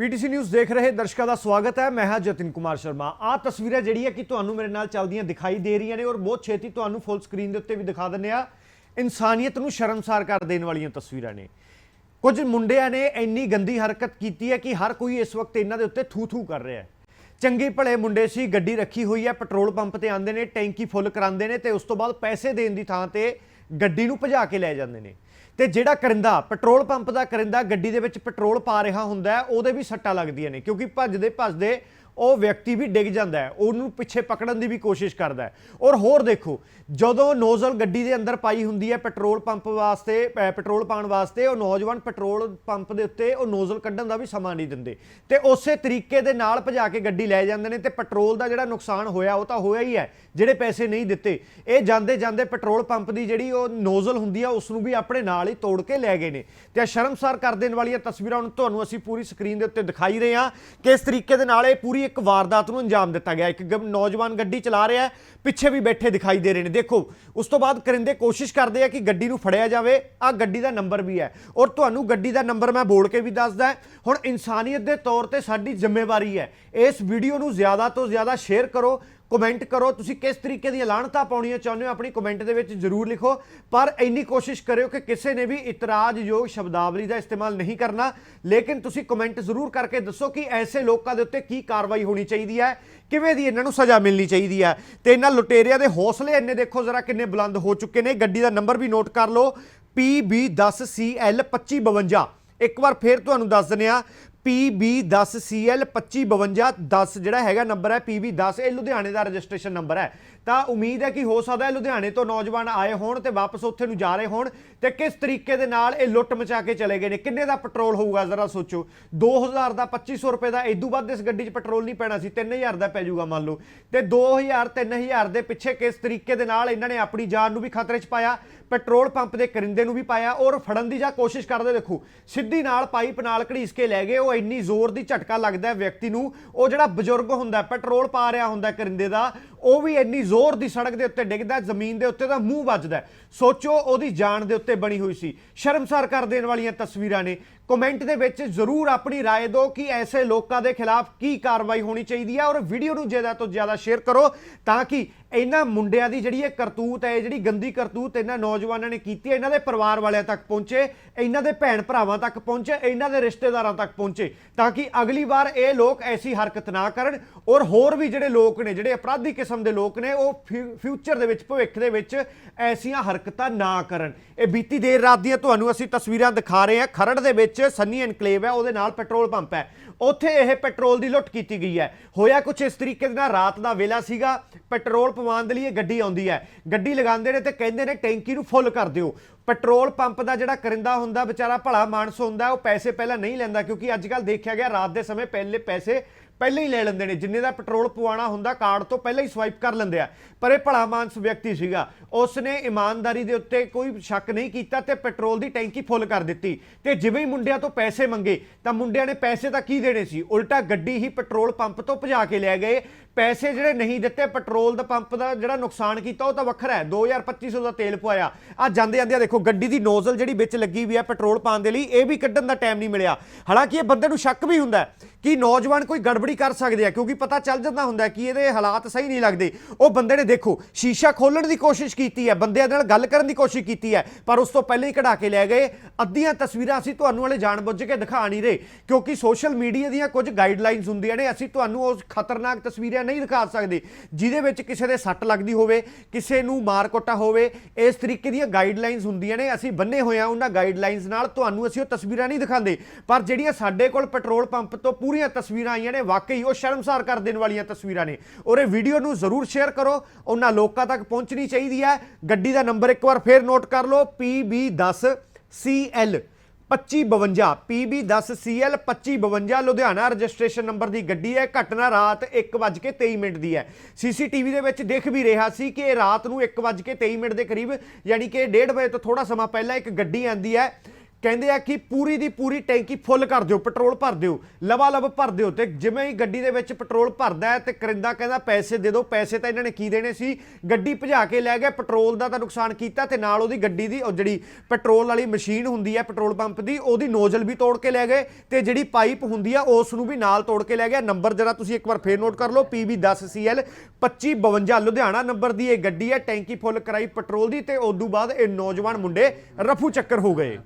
PTC news ਦੇਖ ਰਹੇ ਦਰਸ਼ਕਾਂ ਦਾ ਸਵਾਗਤ ਹੈ। ਮੈਂ ਹਾਂ ਜਤਿਨ ਕੁਮਾਰ ਸ਼ਰਮਾ। ਆ ਤਸਵੀਰਾਂ ਜਿਹੜੀ ਹੈ ਕਿ ਤੁਹਾਨੂੰ ਮੇਰੇ ਨਾਲ ਚੱਲਦੀਆਂ ਦਿਖਾਈ ਦੇ ਰਹੀਆਂ ਨੇ ਔਰ ਬਹੁਤ ਛੇਤੀ ਤੁਹਾਨੂੰ ਫੁੱਲ ਸਕਰੀਨ ਦੇ ਉੱਤੇ ਵੀ ਦਿਖਾ ਦਿੰਨੇ ਆ ਇਨਸਾਨੀਅਤ ਨੂੰ ਸ਼ਰਮਸਾਰ ਕਰ ਦੇਣ ਵਾਲੀਆਂ ਤਸਵੀਰਾਂ ਨੇ। ਕੁਝ ਮੁੰਡਿਆਂ ਨੇ ਇੰਨੀ ਗੰਦੀ ਹਰਕਤ ਕੀਤੀ ਹੈ ਕਿ ਹਰ ਕੋਈ ਇਸ ਵਕਤ ਇਹਨਾਂ ਦੇ ਉੱਤੇ ਥੂ ਥੂ ਕਰ ਰਿਹਾ ਹੈ। ਚੰਗੇ ਭਲੇ ਮੁੰਡੇ ਸੀ, ਗੱਡੀ ਰੱਖੀ ਹੋਈ ਹੈ, ਪੈਟਰੋਲ ਪੰਪ ਤੇ ਆਉਂਦੇ ਨੇ, ਟੈਂਕੀ ਫੁੱਲ ਕਰਾਉਂਦੇ ਨੇ ਤੇ ਉਸ ਤੋਂ ਬਾਅਦ ਪੈਸੇ ਦੇਣ ਦੀ ਥਾਂ ਤੇ ਗੱਡੀ ਨੂੰ ਭਜਾ ਕੇ ਲੈ ਜਾਂਦੇ ਨੇ। ਤੇ ਜਿਹੜਾ ਕਰਿੰਦਾ, ਪੈਟਰੋਲ ਪੰਪ ਦਾ ਕਰਿੰਦਾ, ਗੱਡੀ ਦੇ ਵਿੱਚ ਪੈਟਰੋਲ ਪਾ ਰਿਹਾ ਹੁੰਦਾ ਉਹਦੇ ਵੀ ਸੱਟਾਂ ਲੱਗਦੀਆਂ ਨੇ, ਕਿਉਂਕਿ ਭੱਜਦੇ ਭੱਜਦੇ ਉਹ ਵਿਅਕਤੀ ਵੀ ਡਿੱਗ ਜਾਂਦਾ ਹੈ, ਉਹਨੂੰ ਪਿੱਛੇ ਪਕੜਨ ਦੀ ਵੀ ਕੋਸ਼ਿਸ਼ ਕਰਦਾ ਹੈ। ਔਰ ਹੋਰ ਦੇਖੋ, ਜਦੋਂ ਨੋਜ਼ਲ ਗੱਡੀ ਦੇ ਅੰਦਰ ਪਾਈ ਹੁੰਦੀ ਹੈ ਪੈਟਰੋਲ ਪੰਪ ਵਾਸਤੇ ਪੈ- ਪੈਟਰੋਲ ਪਾਉਣ ਵਾਸਤੇ, ਉਹ ਨੌਜਵਾਨ ਪੈਟਰੋਲ ਪੰਪ ਦੇ ਉੱਤੇ ਉਹ ਨੋਜ਼ਲ ਕੱਢਣ ਦਾ ਵੀ ਸਮਾਂ ਨਹੀਂ ਦਿੰਦੇ। ਤੇ ਉਸੇ ਤਰੀਕੇ ਦੇ ਨਾਲ ਭਜਾ ਕੇ ਗੱਡੀ ਲੈ ਜਾਂਦੇ ਨੇ ਤੇ ਪੈਟਰੋਲ ਦਾ ਜਿਹੜਾ ਨੁਕਸਾਨ ਹੋਇਆ, ਉਹ ਤਾਂ ਹੋਇਆ ਹੀ ਹੈ, ਜਿਹੜੇ ਪੈਸੇ ਨਹੀਂ ਦਿੱਤੇ। ਇਹ ਜਾਂਦੇ ਜਾਂਦੇ ਪੈਟਰੋਲ ਪੰਪ ਦੀ ਜਿਹੜੀ ਉਹ ਨੋਜ਼ਲ ਹੁੰਦੀ ਆ, ਉਸ ਨੂੰ ਵੀ ਆਪਣੇ ਨਾਲ ਹੀ ਤੋੜ ਕੇ ਲੈ ਗਏ ਨੇ। ਤੇ ਸ਼ਰਮਸਾਰ ਕਰ ਦੇਣ ਵਾਲੀਆਂ ਤਸਵੀਰਾਂ ਹੁਣ ਤੁਹਾਨੂੰ ਅਸੀਂ ਪੂਰੀ ਸਕਰੀਨ ਦੇ ਉੱਤੇ ਦਿਖਾਈ ਰਹੇ ਹਾਂ, ਕਿ ਇਸ ਤਰੀਕੇ ਦੇ ਨਾਲ ਇਹ ਪੂਰੀ ਇੱਕ ਵਾਰਦਾਤ ਨੂੰ ਅੰਜਾਮ ਦਿੱਤਾ ਗਿਆ। ਇੱਕ ਨੌਜਵਾਨ ਗੱਡੀ ਚਲਾ ਰਿਹਾ ਹੈ, ਪਿੱਛੇ ਵੀ ਬੈਠੇ ਦਿਖਾਈ ਦੇ ਰਹੇ ਨੇ। ਦੇਖੋ, ਉਸ ਤੋਂ ਬਾਅਦ ਕਰਿੰਦੇ ਕੋਸ਼ਿਸ਼ ਕਰਦੇ ਆ ਕਿ ਗੱਡੀ ਨੂੰ ਫੜਿਆ ਜਾਵੇ। ਆ ਗੱਡੀ ਦਾ ਨੰਬਰ ਵੀ ਹੈ। ਔਰ ਤੁਹਾਨੂੰ ਗੱਡੀ ਦਾ ਨੰਬਰ ਮੈਂ ਬੋਲ ਕੇ ਵੀ ਦੱਸਦਾ ਹੁਣ ਇਨਸਾਨੀਅਤ ਦੇ ਤੌਰ ਤੇ ਸਾਡੀ ਜ਼ਿੰਮੇਵਾਰੀ ਹੈ। ਇਸ ਵੀਡੀਓ ਨੂੰ ਜ਼ਿਆਦਾ ਤੋਂ ਜ਼ਿਆਦਾ ਸ਼ੇਅਰ ਕਰੋ। ਕਮੈਂਟ ਕਰੋ। ਤੁਸੀਂ ਕਿਸ ਤਰੀਕੇ ਦੀਆਂ ਲਾਹਣਤਾਂ ਪਾਉਣੀਆਂ ਚਾਹੁੰਦੇ ਹੋ, ਆਪਣੀ ਕਮੈਂਟ ਦੇ ਵਿੱਚ ਜ਼ਰੂਰ ਲਿਖੋ। ਪਰ ਇੰਨੀ ਕੋਸ਼ਿਸ਼ ਕਰਿਓ ਕਿ ਕਿਸੇ ਨੇ ਵੀ ਇਤਰਾਜ਼ਯੋਗ ਸ਼ਬਦਾਵਲੀ ਦਾ ਇਸਤੇਮਾਲ ਨਹੀਂ ਕਰਨਾ। ਲੇਕਿਨ ਤੁਸੀਂ ਕਮੈਂਟ ਜ਼ਰੂਰ ਕਰਕੇ ਦੱਸੋ ਕਿ ਐਸੇ ਲੋਕਾਂ ਦੇ ਉੱਤੇ ਕੀ ਕਾਰਵਾਈ ਹੋਣੀ ਚਾਹੀਦੀ ਹੈ, ਕਿਵੇਂ ਦੀ ਇਹਨਾਂ ਨੂੰ ਸਜ਼ਾ ਮਿਲਣੀ ਚਾਹੀਦੀ ਹੈ। ਤੇ ਇਹਨਾਂ ਲੁਟੇਰਿਆਂ ਦੇ ਹੌਸਲੇ ਇੰਨੇ ਦੇਖੋ ਜ਼ਰਾ ਕਿੰਨੇ ਬੁਲੰਦ ਹੋ ਚੁੱਕੇ ਨੇ। ਗੱਡੀ ਦਾ ਨੰਬਰ ਵੀ ਨੋਟ ਕਰ ਲਓ। PB10CL2552 ਇੱਕ ਵਾਰ ਫੇਰ ਤੁਹਾਨੂੰ ਦੱਸ ਦਿੰਦੇ ਆ PB10CL2552 10 ਜਿਹੜਾ ਹੈਗਾ ਨੰਬਰ ਹੈ PB10 ਇਹ ਲੁਧਿਆਣੇ ਦਾ ਰਜਿਸਟ੍ਰੇਸ਼ਨ ਨੰਬਰ ਹੈ। ਤਾਂ ਉਮੀਦ ਹੈ ਕਿ ਹੋ ਸਕਦਾ ਹੈ ਲੁਧਿਆਣੇ ਤੋਂ ਨੌਜਵਾਨ ਆਏ ਹੋਣ ਤੇ ਵਾਪਸ ਉੱਥੇ ਨੂੰ ਜਾ ਰਹੇ ਹੋਣ ਤੇ ਕਿਸ ਤਰੀਕੇ ਦੇ ਨਾਲ ਇਹ ਲੁੱਟ ਮਚਾ ਕੇ ਚਲੇ ਗਏ ਨੇ, ਕਿੰਨੇ ਦਾ ਪੈਟਰੋਲ ਹੋਊਗਾ ਜ਼ਰਾ ਸੋਚੋ। 2000 ਦਾ 2500 ਰੁਪਏ ਦਾ ਇਦੋਂ ਵੱਧ ਇਸ ਗੱਡੀ 'ਚ ਪੈਟਰੋਲ ਨਹੀਂ ਪੈਣਾ ਸੀ 3000 ਦਾ ਪੈ ਜਾਊਗਾ ਮੰਨ ਲਓ। ਤੇ 2000 3000 ਦੇ ਪਿੱਛੇ ਕਿਸ ਤਰੀਕੇ ਦੇ ਨਾਲ ਇਹਨਾਂ ਨੇ ਆਪਣੀ ਜਾਨ ਨੂੰ ਵੀ ਖਤਰੇ 'ਚ ਪਾਇਆ, ਪੈਟਰੋਲ ਪੰਪ ਦੇ ਕਰਿੰਦੇ ਨੂੰ ਵੀ ਪਾਇਆ ਔਰ ਫੜਨ ਦੀ ਜਾਂ ਕੋਸ਼ਿਸ਼ ਕਰਦੇ ਦੇਖੋ, ਸਿੱਧੀ ਨਾਲ ਪਾਈਪ ਨਾਲ ਘੜੀਸ ਕੇ ਲੈ ਗਏ ਉਹ ਇੰਨੀ ਜ਼ੋਰ ਦੀ ਝਟਕਾ ਲੱਗਦਾ ਵਿਅਕਤੀ ਨੂੰ, ਉਹ ਜਿਹੜਾ ਬਜ਼ੁਰਗ ਹੁੰਦਾ ਪੈਟਰੋਲ ਪਾ ਰਿਹਾ ਹੁੰਦਾ ਕਰਿੰਦੇ ਦਾ, ਉਹ ਵੀ ਇੰਨੀ ਜ਼ੋਰ ਦੀ ਸੜਕ ਦੇ ਉੱਤੇ ਡਿੱਗਦਾ ਜ਼ਮੀਨ ਦੇ ਉੱਤੇ ਦਾ ਮੂੰਹ ਵੱਜਦਾ ਸੋਚੋ ਉਹਦੀ ਜਾਨ ਦੇ ਉੱਤੇ ਬਣੀ ਹੋਈ ਸੀ ਸ਼ਰਮਸਾਰ ਕਰ ਦੇਣ ਵਾਲੀਆਂ ਤਸਵੀਰਾਂ ਨੇ ਕਮੈਂਟ ਦੇ ਵਿੱਚ ਜ਼ਰੂਰ ਆਪਣੀ رائے ਦਿਓ ਕਿ ਐਸੇ ਲੋਕਾਂ ਦੇ ਖਿਲਾਫ ਕੀ ਕਾਰਵਾਈ ਹੋਣੀ ਚਾਹੀਦੀ ਹੈ ਔਰ ਵੀਡੀਓ ਨੂੰ ਜ਼ਿਆਦਾ ਤੋਂ ਜ਼ਿਆਦਾ ਸ਼ੇਅਰ ਕਰੋ ਤਾਂ ਕਿ ਇਹਨਾਂ ਮੁੰਡਿਆਂ ਦੀ ਜਿਹੜੀ ਇਹ ਕਰਤੂਤ ਹੈ ਇਹ ਜਿਹੜੀ ਗੰਦੀ ਕਰਤੂਤ ਇਹਨਾਂ ਨੌਜਵਾਨਾਂ ਨੇ ਕੀਤੀ ਹੈ ਇਹਨਾਂ ਦੇ ਪਰਿਵਾਰ ਵਾਲਿਆਂ ਤੱਕ ਪਹੁੰਚੇ ਇਹਨਾਂ ਦੇ ਭੈਣ ਭਰਾਵਾਂ ਤੱਕ ਪਹੁੰਚੇ ਇਹਨਾਂ ਦੇ ਰਿਸ਼ਤੇਦਾਰਾਂ ਤੱਕ ਪਹੁੰਚੇ ਤਾਂ ਕਿ ਅਗਲੀ ਵਾਰ ਇਹ ਲੋਕ ਐਸੀ ਹਰਕਤ ਨਾ ਕਰਨ ਔਰ ਹੋਰ ਵੀ ਜਿਹੜੇ ਲੋਕ ਨੇ ਜਿਹੜੇ ਅਪਰਾਧੀ ਕਿਸਮ ਦੇ ਲੋਕ ਨੇ ਉਹ ਫਿਊ- ਫਿਊਚਰ ਦੇ ਵਿੱਚ ਭਵਿੱਖ ਦੇ ਵਿੱਚ ਐਸੀਆਂ ਹਰਕਤਾਂ ਨਾ ਕਰਨ। ਇਹ ਬੀਤੀ ਦੇਰ ਰਾਤ ਦੀਆਂ ਤੁਹਾਨੂੰ ਅਸੀਂ ਤਸਵੀਰਾਂ ਦਿਖਾ ਰਹੇ ਹਾਂ। ਖਰੜ ਦੇ ਵਿੱਚ ਸੰਨੀ ਐਨਕਲੇਵ ਹੈ, ਉਹਦੇ ਨਾਲ ਪੈਟਰੋਲ ਪੰਪ ਹੈ। ਉੱਥੇ ਇਹ ਪੈਟਰੋਲ ਦੀ ਲੁੱਟ ਕੀਤੀ ਗਈ ਹੈ। ਹੋਇਆ ਕੁਝ ਇਸ ਤਰੀਕੇ ਦੇ ਨਾਲ? ਰਾਤ ਦਾ ਵੇਲਾ ਸੀਗਾ। ਪੈਟਰੋਲ ਪਵਾਉਣ ਦੇ ਲਈ ਇਹ ਗੱਡੀ ਆਉਂਦੀ ਹੈ। ਗੱਡੀ ਲਗਾਉਂਦੇ ਨੇ ਤੇ ਕਹਿੰਦੇ ਨੇ ਟੈਂਕੀ ਨੂੰ ਫੁੱਲ ਕਰ ਦਿਓ। ਪੈਟਰੋਲ ਪੰਪ ਦਾ ਜਿਹੜਾ ਕਰਿੰਦਾ ਹੁੰਦਾ, ਵਿਚਾਰਾ ਭਲਾ ਮਾਨਸ ਹੁੰਦਾ, ਉਹ ਪੈਸੇ ਪਹਿਲਾਂ ਨਹੀਂ ਲੈਂਦਾ, ਕਿਉਂਕਿ ਅੱਜ ਕੱਲ ਦੇਖਿਆ ਗਿਆ, ਰਾਤ ਦੇ ਸਮੇਂ ਪਹਿਲੇ ਪੈਸੇ ਪਹਿਲਾਂ ਹੀ ਲੈ ਲੈਂਦੇ ਨੇ। ਜਿੰਨੇ ਦਾ ਪੈਟਰੋਲ ਪਵਾਉਣਾ ਹੁੰਦਾ, ਕਾਰਡ ਤੋਂ ਪਹਿਲਾਂ ਹੀ ਸਵਾਈਪ ਕਰ ਲੈਂਦੇ ਆ। ਪਰ ਇਹ ਭਲਾ ਮਾਨਸ ਵਿਅਕਤੀ ਸੀਗਾ। ਉਸ ਨੇ ਇਮਾਨਦਾਰੀ ਦੇ ਉੱਤੇ ਕੋਈ ਸ਼ੱਕ ਨਹੀਂ ਕੀਤਾ ਤੇ ਪੈਟਰੋਲ ਦੀ ਟੈਂਕੀ ਫੁੱਲ ਕਰ ਦਿੱਤੀ। ਤੇ ਜਿਵੇਂ ਹੀ ਮੁੰਡਿਆਂ ਤੋਂ ਪੈਸੇ ਮੰਗੇ, ਤਾਂ ਮੁੰਡਿਆਂ ਨੇ ਪੈਸੇ ਤਾਂ ਕੀ ਦੇਣੇ ਸੀ? ਉਲਟਾ ਗੱਡੀ ਹੀ ਪੈਟਰੋਲ ਪੰਪ ਤੋਂ ਭਜਾ ਕੇ ਲੈ ਗਏ। ਪੈਸੇ ਜਿਹੜੇ ਨਹੀਂ ਦਿੱਤੇ, ਪੈਟਰੋਲ ਦਾ ਪੰਪ ਦਾ ਜਿਹੜਾ ਨੁਕਸਾਨ ਕੀਤਾ, ਉਹ ਤਾਂ ਵੱਖਰਾ ਹੈ। 2250 ਦਾ ਤੇਲ ਪਵਾਇਆ। ਆ ਜਾਂਦੇ ਜਾਂਦੇ ਦੇਖੋ, ਗੱਡੀ ਦੀ ਨੋਜ਼ਲ ਜਿਹੜੀ ਵਿੱਚ ਲੱਗੀ ਵੀ ਹੈ ਪੈਟਰੋਲ ਪਾਉਣ ਦੇ ਲਈ, ਇਹ ਵੀ ਕੱਢਣ ਦਾ ਟਾਈਮ ਨਹੀਂ ਮਿਲਿਆ। ਹਾਲਾਂਕਿ ਇਹ ਬੰਦੇ ਨੂੰ ਸ਼ੱਕ ਵੀ ਹੁੰਦਾ ਹੈ। ਕਿ ਨੌਜਵਾਨ ਕੋਈ ਗੜਬੜੀ ਕਰ ਸਕਦੇ ਆ, ਕਿਉਂਕਿ ਪਤਾ ਚੱਲ ਜਾਂਦਾ ਹੁੰਦਾ ਕਿ ਇਹਦੇ ਹਾਲਾਤ ਸਹੀ ਨਹੀਂ ਲੱਗਦੇ। ਉਹ ਬੰਦੇ ਨੇ ਦੇਖੋ, ਸ਼ੀਸ਼ਾ ਖੋਲਣ ਦੀ ਕੋਸ਼ਿਸ਼ ਕੀਤੀ ਹੈ, ਬੰਦਿਆਂ ਨਾਲ ਗੱਲ ਕਰਨ ਦੀ ਕੋਸ਼ਿਸ਼ ਕੀਤੀ ਹੈ, ਪਰ ਉਸ ਤੋਂ ਪਹਿਲਾਂ ਹੀ ਕਢਾ ਕੇ ਲੈ ਗਏ। ਅੱਧੀਆਂ ਤਸਵੀਰਾਂ ਅਸੀਂ ਤੁਹਾਨੂੰ ਵਾਲੇ ਜਾਣਬੁੱਝ ਕੇ ਦਿਖਾ ਨਹੀਂ ਰਹੇ, ਕਿਉਂਕਿ ਸੋਸ਼ਲ ਮੀਡੀਆ ਦੀਆਂ ਕੁਝ ਗਾਈਡਲਾਈਨਸ ਹੁੰਦੀਆਂ ਨੇ, ਅਸੀਂ ਤੁਹਾਨੂੰ ਉਸ ਖਤਰਨਾਕ ਤਸਵੀਰਾਂ ਨਹੀਂ ਦਿਖਾ ਸਕਦੇ, ਜਿਹਦੇ ਵਿੱਚ ਕਿਸੇ ਦੇ ਸੱਟ ਲੱਗਦੀ ਹੋਵੇ, ਕਿਸੇ ਨੂੰ ਮਾਰ ਕੁੱਟਾ ਹੋਵੇ, ਇਸ ਤਰੀਕੇ ਦੀਆਂ ਗਾਈਡਲਾਈਨਸ ਹੁੰਦੀਆਂ ਨੇ, ਅਸੀਂ ਬੰਨੇ ਹੋਏ ਆ ਉਹਨਾਂ ਗਾਈਡਲਾਈਨਸ ਨਾਲ, ਤੁਹਾਨੂੰ ਅਸੀਂ ਉਹ ਤਸਵੀਰਾਂ ਨਹੀਂ ਦਿਖਾਉਂਦੇ। ਪਰ ਜਿਹੜੀਆਂ ਸਾਡੇ ਕੋਲ ਪੈਟਰੋਲ ਪੰਪ ਤੋਂ ਪੂਰੀਆਂ ਤਸਵੀਰਾਂ ਆਈਆਂ ਨੇ, ਵਾਕਈ ਉਹ ਸ਼ਰਮਸਾਰ ਕਰ ਦੇਣ ਵਾਲੀਆਂ ਤਸਵੀਰਾਂ ਨੇ। ਔਰ ਇਹ ਵੀਡੀਓ ਨੂੰ ਜ਼ਰੂਰ ਸ਼ੇਅਰ ਕਰੋ, ਉਹਨਾਂ ਲੋਕਾਂ ਤੱਕ ਪਹੁੰਚਣੀ ਚਾਹੀਦੀ ਹੈ। ਗੱਡੀ ਦਾ ਨੰਬਰ ਇੱਕ ਵਾਰ ਫੇਰ ਨੋਟ ਕਰ ਲਓ PB10 CL 2552 PB10CL 2552 Ludhiana registration number ਦੀ ਗੱਡੀ ਹੈ। ਘਟਨਾ ਰਾਤ 1:23 ਮਿੰਟ ਦੀ ਹੈ। ਸੀਸੀਟੀਵੀ ਦੇ ਵਿੱਚ ਦਿਖ ਵੀ ਰਿਹਾ ਸੀ ਕਿ ਰਾਤ ਨੂੰ 1:23 ਮਿੰਟ ਦੇ ਕਰੀਬ, ਯਾਨੀ ਕਿ 1:30 ਵਜੇ ਤੋਂ ਥੋੜਾ ਸਮਾਂ ਪਹਿਲਾਂ ਇੱਕ ਗੱਡੀ ਆਂਦੀ ਹੈ। ਕਹਿੰਦੇ ਆ ਕਿ ਪੂਰੀ ਦੀ ਪੂਰੀ ਟੈਂਕੀ ਫੁੱਲ ਕਰ ਦਿਓ, ਪੈਟਰੋਲ ਭਰ ਦਿਓ ਲਵਾ ਲਵ ਭਰ ਦਿਓ ਤੇ ਜਿਵੇਂ ਹੀ ਗੱਡੀ ਦੇ ਵਿੱਚ ਪੈਟਰੋਲ ਭਰਦਾ ਹੈ ਤੇ ਕਰਿੰਦਾ ਕਹਿੰਦਾ ਪੈਸੇ ਦੇ ਦਿਓ, ਪੈਸੇ ਤਾਂ ਇਹਨਾਂ ਨੇ ਕੀ ਦੇਣੇ ਸੀ? ਗੱਡੀ ਭਜਾ ਕੇ ਲੈ ਗਏ, ਪੈਟਰੋਲ ਦਾ ਤਾਂ ਨੁਕਸਾਨ ਕੀਤਾ ਤੇ ਨਾਲ ਉਹਦੀ ਗੱਡੀ ਦੀ, ਉਹ ਜਿਹੜੀ ਪੈਟਰੋਲ ਵਾਲੀ ਮਸ਼ੀਨ ਹੁੰਦੀ ਹੈ, ਪੈਟਰੋਲ ਪੰਪ ਦੀ, ਉਹਦੀ ਨੋਜ਼ਲ ਵੀ ਤੋੜ ਕੇ ਲੈ ਗਏ ਤੇ ਜਿਹੜੀ ਪਾਈਪ ਹੁੰਦੀ ਆ, ਉਸ ਨੂੰ ਵੀ ਨਾਲ ਤੋੜ ਕੇ ਲੈ ਗਿਆ। ਨੰਬਰ ਜਰਾ ਤੁਸੀਂ ਇੱਕ ਵਾਰ ਫੇਰ ਨੋਟ ਕਰ ਲਓ PB10CL 2552 ਲੁਧਿਆਣਾ ਨੰਬਰ ਦੀ ਇਹ ਗੱਡੀ ਹੈ, ਟੈਂਕੀ ਫੁੱਲ ਕਰਾਈ ਪੈਟਰੋਲ ਦੀ ਤੇ ਉਦੋਂ ਬਾਅਦ ਇਹ ਨੌਜਵਾਨ ਮੁੰਡੇ ਰਫੂ ਚੱਕਰ ਹੋ ਗਏ।